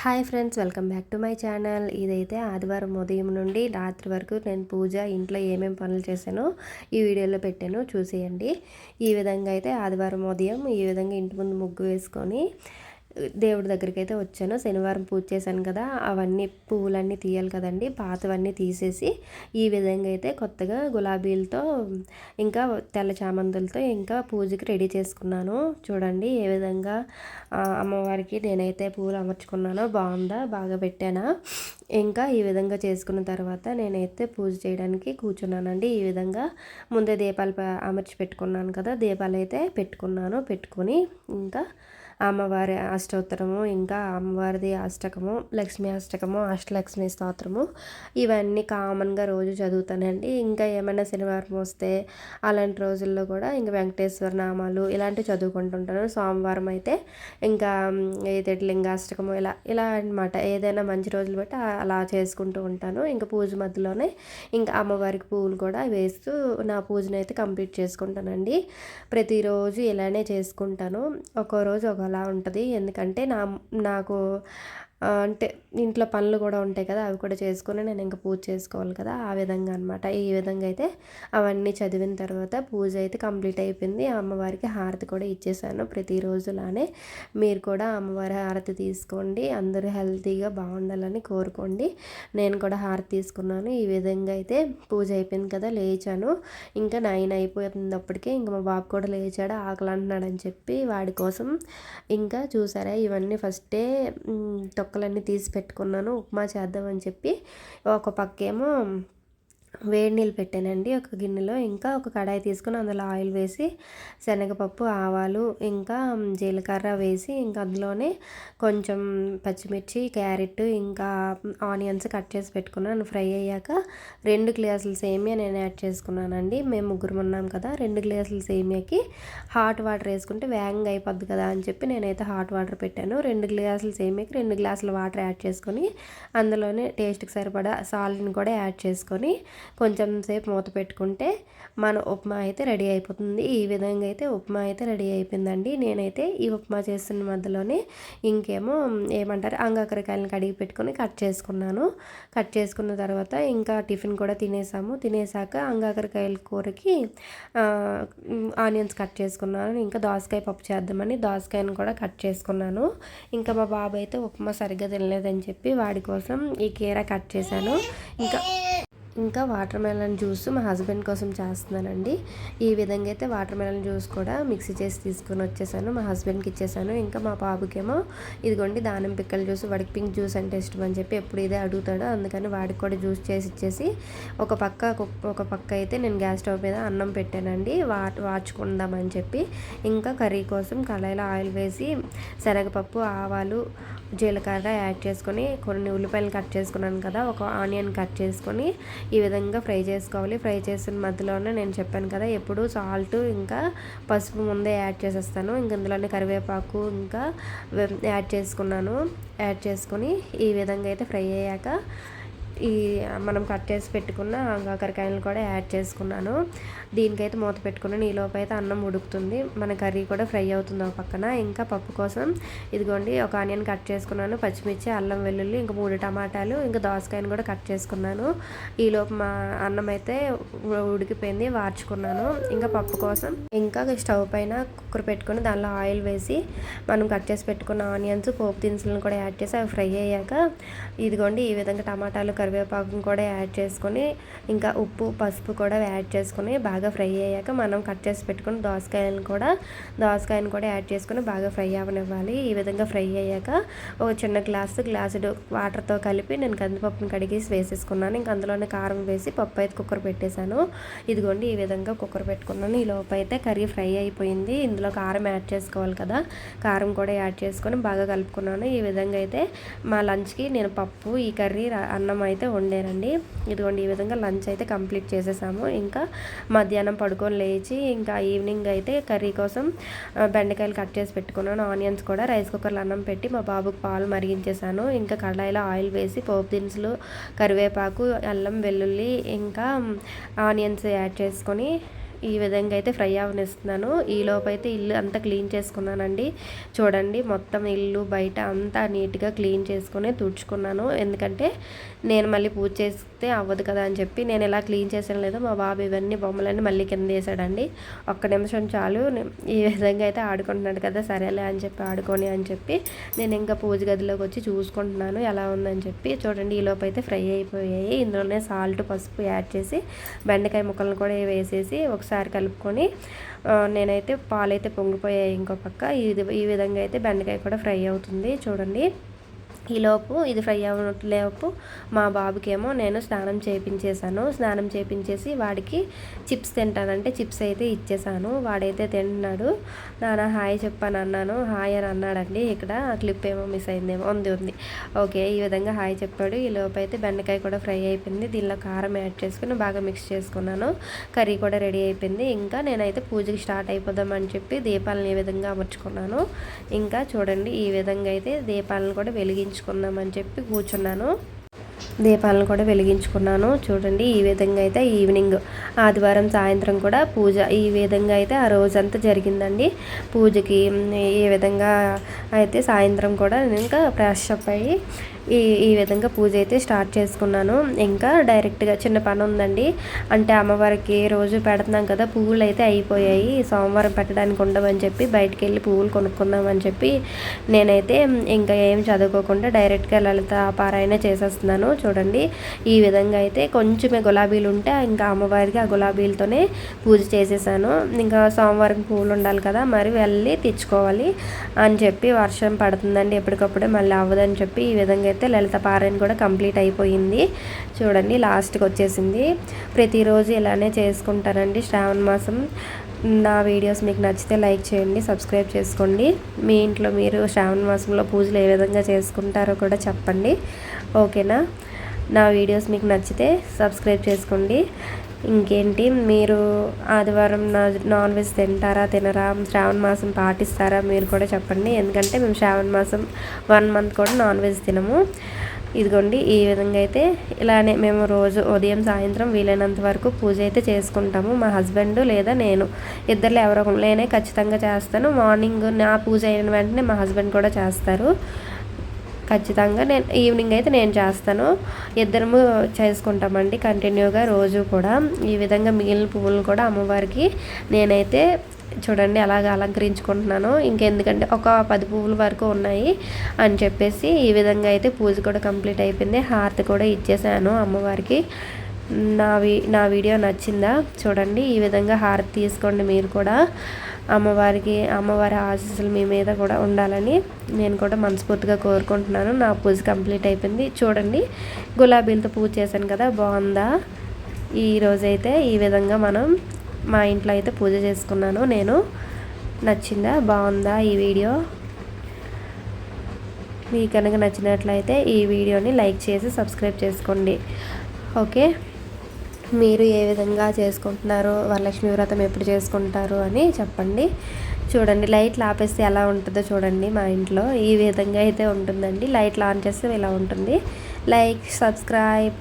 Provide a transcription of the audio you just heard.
Hi friends welcome back to my channel. ఇదైతే ఆదివారం ఉదయం నుండి రాత్రి వరకు నేను పూజ ఇంట్లో ఏమేమి పనులు చేశానో ఈ వీడియోలో పెట్టాను. చూసేయండి. ఈ విధంగా అయితే ఆదివారం ఉదయం ఈ విధంగా ఇంటి ముందు ముగ్గు వేసుకొని దేవుడి దగ్గరికి అయితే వచ్చాను. శనివారం పూజ చేశాను కదా అవన్నీ పువ్వులన్నీ తీయాలి కదండి. పాతవన్నీ తీసేసి ఈ విధంగా అయితే కొత్తగా గులాబీలతో ఇంకా తెల్ల చామంతులతో ఇంకా పూజకి రెడీ చేసుకున్నాను. చూడండి ఏ విధంగా అమ్మవారికి నేనైతే పూలు అమర్చుకున్నానో బాగుందా బాగా పెట్టానా. ఇంకా ఈ విధంగా చేసుకున్న తర్వాత నేనైతే పూజ చేయడానికి కూర్చున్నానండి. ఈ విధంగా ముందే దీపాలు అమర్చి పెట్టుకున్నాను కదా దీపాలు అయితే పెట్టుకున్నాను పెట్టుకొని ఇంకా అమ్మవారి అష్టోత్తరము ఇంకా అమ్మవారిది అష్టకము లక్ష్మీ అష్టకము అష్టలక్ష్మి స్తోత్రము. ఇవన్నీ కామన్గా రోజు చదువుతానండి. ఇంకా ఏమైనా శనివారం వస్తే అలాంటి రోజుల్లో కూడా ఇంకా వెంకటేశ్వర నామాలు ఇలాంటివి చదువుకుంటుంటాను. సోమవారం అయితే ఇంకా ఏదైతే లింగాష్టకము ఇలా ఇలా అనమాట ఏదైనా మంచి రోజులు బట్టి అలా చేసుకుంటూ ఉంటాను. ఇంకా పూజ మధ్యలోనే ఇంకా అమ్మవారికి పువ్వులు కూడా వేస్తూ నా పూజను అయితే కంప్లీట్ చేసుకుంటానండి. ప్రతిరోజు ఇలానే చేసుకుంటాను. ఒక్కో రోజు ఒక అలా ఉంటుంది. ఎందుకంటే నా నాకు అంటే ఇంట్లో పనులు కూడా ఉంటాయి కదా అవి కూడా చేసుకొని నేను ఇంకా పూజ చేసుకోవాలి కదా ఆ విధంగా అనమాట ఈ విధంగా అయితే అవన్నీ చదివిన తర్వాత పూజ అయితే కంప్లీట్ అయిపోయింది. అమ్మవారికి హారతి కూడా ఇచ్చేసాను ప్రతిరోజులానే. మీరు కూడా అమ్మవారి హారతి తీసుకోండి అందరూ హెల్తీగా బాగుండాలని కోరుకోండి. నేను కూడా హారతి తీసుకున్నాను. ఈ విధంగా అయితే పూజ అయిపోయింది కదా లేచాను. ఇంకా నైన్ అయిపోయింది అప్పటికే ఇంకా మా బాబు కూడా లేచాడు ఆకలి అంటున్నాడని చెప్పి వాడి కోసం ఇంకా చూసారా ఇవన్నీ ఫస్టే తొక్కలన్నీ తీసి పెట్టుకున్నాను. ఉప్మా చేద్దామని చెప్పి ఒక పక్కేమో వేడి నీళ్ళు పెట్టానండి. ఒక గిన్నెలో ఇంకా ఒక కడాయి తీసుకుని అందులో ఆయిల్ వేసి శనగపప్పు ఆవాలు ఇంకా జీలకర్ర వేసి ఇంకా అందులోనే కొంచెం పచ్చిమిర్చి క్యారెట్ ఇంకా ఆనియన్స్ కట్ చేసి పెట్టుకున్నాను ఫ్రై అయ్యాక రెండు గ్లాసులు సేమియా నేను యాడ్ చేసుకున్నానండి. మేము ముగ్గురు ఉన్నాం కదా రెండు గ్లాసులు సేమియాకి హాట్ వాటర్ వేసుకుంటే వేగంగా అయిపోద్ది కదా అని చెప్పి నేనైతే హాట్ వాటర్ పెట్టాను. రెండు గ్లాసులు సేమియాకి రెండు గ్లాసుల వాటర్ యాడ్ చేసుకొని అందులోనే టేస్ట్కి సరిపడా సాల్ట్ని కూడా యాడ్ చేసుకొని కొంచెం సేపు మూత పెట్టుకుంటే మన ఉప్మా అయితే రెడీ అయిపోతుంది. ఈ విధంగా అయితే ఉప్మా అయితే రెడీ అయిపోయిందండి. నేనైతే ఈ ఉప్మా చేస్తున్న మధ్యలోనే ఇంకేమో ఏమంటారు అంగాకరకాయలను కడిగి పెట్టుకొని కట్ చేసుకున్నాను. కట్ చేసుకున్న తర్వాత ఇంకా టిఫిన్ కూడా తినేసాము. తినేసాక అంగాకరకాయల కూరకి ఆనియన్స్ కట్ చేసుకున్నాను. ఇంకా దోసకాయ పప్పు చేద్దామని దోసకాయను కూడా కట్ చేసుకున్నాను. ఇంకా మా బాబు అయితే ఉప్మా సరిగ్గా తినలేదని చెప్పి వాడి కోసం ఈ కీర కట్ చేశాను. ఇంకా ఇంకా వాటర్ మెలన్ జ్యూస్ మా హస్బెండ్ కోసం చేస్తున్నానండి. ఈ విధంగా అయితే వాటర్ మెలన్ జ్యూస్ కూడా మిక్సీ చేసి తీసుకొని వచ్చేసాను. మా హస్బెండ్కి ఇచ్చేసాను. ఇంకా మా బాబుకేమో ఇదిగోండి దానిమ్మ పిక్కల జ్యూస్ వాడికి పింక్ జ్యూస్ అంటే ఇష్టం అని చెప్పి ఎప్పుడు ఇదే అడుగుతాడు. అందుకని వాడికి కూడా జ్యూస్ చేసి ఇచ్చేసి ఒక పక్క ఒక పక్క అయితే నేను గ్యాస్ స్టవ్ మీద అన్నం పెట్టానండి. వా వాచుకుందామని చెప్పి. ఇంకా కర్రీ కోసం కళాయిలో ఆయిల్ వేసి శనగపప్పు ఆవాలు జీలకర్ర యాడ్ చేసుకొని కొన్ని ఉల్లిపాయలు కట్ చేసుకున్నాను కదా ఒక ఆనియన్ కట్ చేసుకొని ఈ విధంగా ఫ్రై చేసుకోవాలి. ఫ్రై చేసిన మధ్యలోనే నేను చెప్పాను కదా ఎప్పుడు సాల్ట్ ఇంకా పసుపు ముందే యాడ్ చేసేస్తాను. ఇంక ఇందులోనే కరివేపాకు ఇంకా యాడ్ చేసుకున్నాను. యాడ్ చేసుకొని ఈ విధంగా అయితే ఫ్రై అయ్యాక ఈ మనం కట్ చేసి పెట్టుకున్న కాకరకాయలు కూడా యాడ్ చేసుకున్నాను. దీనికైతే మూత పెట్టుకున్నాను. ఈలోపు అయితే అన్నం ఉడుకుతుంది. మన కర్రీ కూడా ఫ్రై అవుతుంది ఒక పక్కన. ఇంకా పప్పు కోసం ఇదిగోండి ఒక ఆనియన్ కట్ చేసుకున్నాను పచ్చిమిర్చి అల్లం వెల్లుల్లి ఇంకా మూడు టమాటాలు ఇంకా దోసకాయను కూడా కట్ చేసుకున్నాను. ఈలోపు మా అన్నం అయితే ఉడికిపోయింది వార్చుకున్నాను. ఇంకా పప్పు కోసం ఇంకా స్టవ్ పైన కుక్కర్ పెట్టుకుని దానిలో ఆయిల్ వేసి మనం కట్ చేసి పెట్టుకున్న ఆనియన్స్ పోపు దినుసులను కూడా యాడ్ చేసి అవి ఫ్రై అయ్యాక ఇదిగోండి ఈ విధంగా టమాటాలు కరివేపాకును కూడా యాడ్ చేసుకొని ఇంకా ఉప్పు పసుపు కూడా యాడ్ చేసుకొని బాగా ఫ్రై అయ్యాక మనం కట్ చేసి పెట్టుకుని దోసకాయలను కూడా దోసకాయను కూడా యాడ్ చేసుకొని బాగా ఫ్రై అవ్వనివ్వాలి ఈ విధంగా ఫ్రై అయ్యాక ఒక చిన్న గ్లాసు గ్లాసుడు వాటర్తో కలిపి నేను కందిపప్పును కడిగేసి వేసేసుకున్నాను. ఇంకా అందులోనే కారం వేసి పప్పు అయితే కుక్కర్ పెట్టేశాను. ఇదిగోండి ఈ విధంగా కుక్కర్ పెట్టుకున్నాను. ఈ లోపు అయితే కర్రీ ఫ్రై అయిపోయింది. ఇందులో కారం యాడ్ చేసుకోవాలి కదా కారం కూడా యాడ్ చేసుకొని బాగా కలుపుకున్నాను. ఈ విధంగా అయితే మా లంచ్కి నేను పప్పు ఈ కర్రీ అన్నం అయితే అయితే వండానండి ఇదిగోండి ఈ విధంగా లంచ్ అయితే కంప్లీట్ చేసేసాము. ఇంకా మధ్యాహ్నం పడుకొని లేచి ఇంకా ఈవినింగ్ అయితే కర్రీ కోసం బెండకాయలు కట్ చేసి పెట్టుకున్నాను. ఆనియన్స్ కూడా రైస్ కుక్కర్లో అన్నం పెట్టి మా బాబుకు పాలు మరిగించేసాను ఇంకా కడాయిలో ఆయిల్ వేసి పోపు దినుసులు కరివేపాకు అల్లం వెల్లుల్లి ఇంకా ఆనియన్స్ యాడ్ చేసుకొని ఈ విధంగా అయితే ఫ్రై అవనిస్తున్నాను. ఈ లోపు అయితే ఇల్లు అంతా క్లీన్ చేసుకున్నానండి. చూడండి మొత్తం ఇల్లు బయట అంతా నీట్గా క్లీన్ చేసుకుని తుడుచుకున్నాను. ఎందుకంటే నేను మళ్ళీ పూజ చేస్తే అవ్వదు కదా అని చెప్పి నేను ఎలా క్లీన్ చేసాను లేదో మా బాబు ఇవన్నీ బొమ్మలన్నీ మళ్ళీ కింద వేసాడండి ఒక్క నిమిషం చాలు ఈ విధంగా అయితే ఆడుకుంటున్నాడు కదా సరేలే అని చెప్పి ఆడుకొని అని చెప్పి నేను ఇంకా పూజ గదిలోకి వచ్చి చూసుకుంటున్నాను ఎలా ఉందని చెప్పి. చూడండి ఈ అయితే ఫ్రై అయిపోయాయి. ఇందులోనే సాల్ట్ పసుపు యాడ్ చేసి బెండకాయ ముక్కలను కూడా వేసేసి ఒకసారి కలుపుకొని నేనైతే పాలైతే పొంగిపోయాయి ఇంకో పక్క. ఇది ఈ విధంగా అయితే బెండకాయ కూడా ఫ్రై అవుతుంది. చూడండి. ఈలోపు ఇది ఫ్రై అవ్వట్లేపు మా బాబుకేమో నేను స్నానం చేయించేసాను స్నానం చేయించేసి వాడికి చిప్స్ తింటానంటే చిప్స్ అయితే ఇచ్చేసాను వాడైతే తింటున్నాడు. నాన్న హాయ్ చెప్పాను అన్నాను హాయ్ అని అన్నాడండి. ఇక్కడ క్లిప్ ఏమో మిస్ అయిందేమో. ఉంది ఉంది. ఓకే ఈ విధంగా హాయ్ చెప్పాడు. ఈ లోపు అయితే బెండకాయ కూడా ఫ్రై అయిపోయింది. దీనిలో కారం యాడ్ చేసుకుని బాగా మిక్స్ చేసుకున్నాను. కర్రీ కూడా రెడీ అయిపోయింది. ఇంకా నేనైతే పూజకి స్టార్ట్ అయిపోదామని చెప్పి దీపాలను ఈ విధంగా అమర్చుకున్నాను. ఇంకా చూడండి ఈ విధంగా అయితే దీపాలను కూడా వెలిగించు వెలిగించుకుందామని చెప్పి కూర్చున్నాను. దీపాలను కూడా వెలిగించుకున్నాను. చూడండి ఈ విధంగా అయితే ఈవినింగ్ ఆదివారం సాయంత్రం కూడా పూజ. ఈ విధంగా అయితే ఆ రోజంతా జరిగిందండి. పూజకి ఈ విధంగా అయితే సాయంత్రం కూడా ఇంకా ఫ్రెష్ అప్ అయ్యి ఈ ఈ విధంగా పూజ అయితే స్టార్ట్ చేసుకున్నాను. ఇంకా డైరెక్ట్గా చిన్న పని ఉందండి. అంటే అమ్మవారికి రోజు పెడుతున్నాం కదా పువ్వులు అయితే అయిపోయాయి. సోమవారం పెట్టడానికి ఉండవని చెప్పి బయటికి వెళ్ళి పువ్వులు కొనుక్కుందామని చెప్పి నేనైతే ఇంకా ఏం చదువుకోకుండా డైరెక్ట్గా లలిత పారాయణ చేసేస్తున్నాను. చూడండి ఈ విధంగా అయితే కొంచెమే గులాబీలు ఉంటే ఇంకా అమ్మవారికి ఆ గులాబీలతోనే పూజ చేసేసాను. ఇంకా సోమవారం పువ్వులు ఉండాలి కదా మరి వెళ్ళి తెచ్చుకోవాలి అని చెప్పి వర్షం పడుతుందండి ఎప్పటికప్పుడే మళ్ళీ అవ్వదని చెప్పి ఈ విధంగా అయితే లలిత పారాయణ కూడా కంప్లీట్ అయిపోయింది. చూడండి లాస్ట్కి వచ్చేసింది. ప్రతిరోజు ఇలానే చేసుకుంటారండి శ్రావణ మాసం. నా వీడియోస్ మీకు నచ్చితే లైక్ చేయండి సబ్స్క్రైబ్ చేసుకోండి. మీ ఇంట్లో మీరు శ్రావణ మాసంలో పూజలు ఏ విధంగా చేసుకుంటారో కూడా చెప్పండి. ఓకేనా? నా వీడియోస్ మీకు నచ్చితే సబ్స్క్రైబ్ చేసుకోండి. ఇంకేంటి? మీరు ఆదివారం నాన్ వెజ్ తింటారా తినరా? శ్రావణ మాసం పాటిస్తారా? మీరు కూడా చెప్పండి. ఎందుకంటే మేము శ్రావణ మాసం వన్ మంత్ కూడా నాన్ వెజ్ తినము. ఇదిగోండి ఈ విధంగా అయితే ఇలానే మేము రోజు ఉదయం సాయంత్రం వీలైనంత వరకు పూజ అయితే చేసుకుంటాము. మా హస్బెండ్ లేదా నేను ఇద్దరు ఎవరో లేనే ఖచ్చితంగా చేస్తాను. మార్నింగ్ నా పూజ అయిన వెంటనే మా హస్బెండ్ కూడా చేస్తారు. ఖచ్చితంగా నేను ఈవినింగ్ అయితే నేను చేస్తాను. ఇద్దరము చేసుకుంటామండి కంటిన్యూగా రోజు కూడా. ఈ విధంగా మిగిలిన పువ్వులు కూడా అమ్మవారికి నేనైతే చూడండి అలాగ అలంకరించుకుంటున్నాను. ఇంకెందుకంటే ఒక పది పువ్వుల వరకు ఉన్నాయి అని చెప్పేసి ఈ విధంగా అయితే పూజ కూడా కంప్లీట్ అయిపోయింది. హారతి కూడా ఇచ్చేసాను అమ్మవారికి. నా వీ నా వీడియో నచ్చిందా? చూడండి ఈ విధంగా హారతి తీసుకోండి మీరు కూడా. అమ్మవారికి అమ్మవారి ఆశీస్సులు మీ మీద కూడా ఉండాలని నేను కూడా మనస్ఫూర్తిగా కోరుకుంటున్నాను. నా పూజ కంప్లీట్ అయిపోయింది. చూడండి గులాబీలతో పూజ చేశాను కదా బాగుందా? ఈరోజైతే ఈ విధంగా మనం మా ఇంట్లో అయితే పూజ చేసుకున్నాను. నేను నచ్చిందా బాగుందా ఈ వీడియో? మీకు కనుక నచ్చినట్లయితే ఈ వీడియోని లైక్ చేసి సబ్స్క్రైబ్ చేసుకోండి. ఓకే? మీరు ఏ విధంగా చేసుకుంటున్నారు వరలక్ష్మి వ్రతం ఎప్పుడు చేసుకుంటారు అని చెప్పండి. చూడండి లైట్లు ఆపేస్తే ఎలా ఉంటుందో చూడండి మా ఇంట్లో. ఈ విధంగా అయితే ఉంటుందండి. లైట్లు ఆన్ చేస్తే ఇలా ఉంటుంది. Like subscribe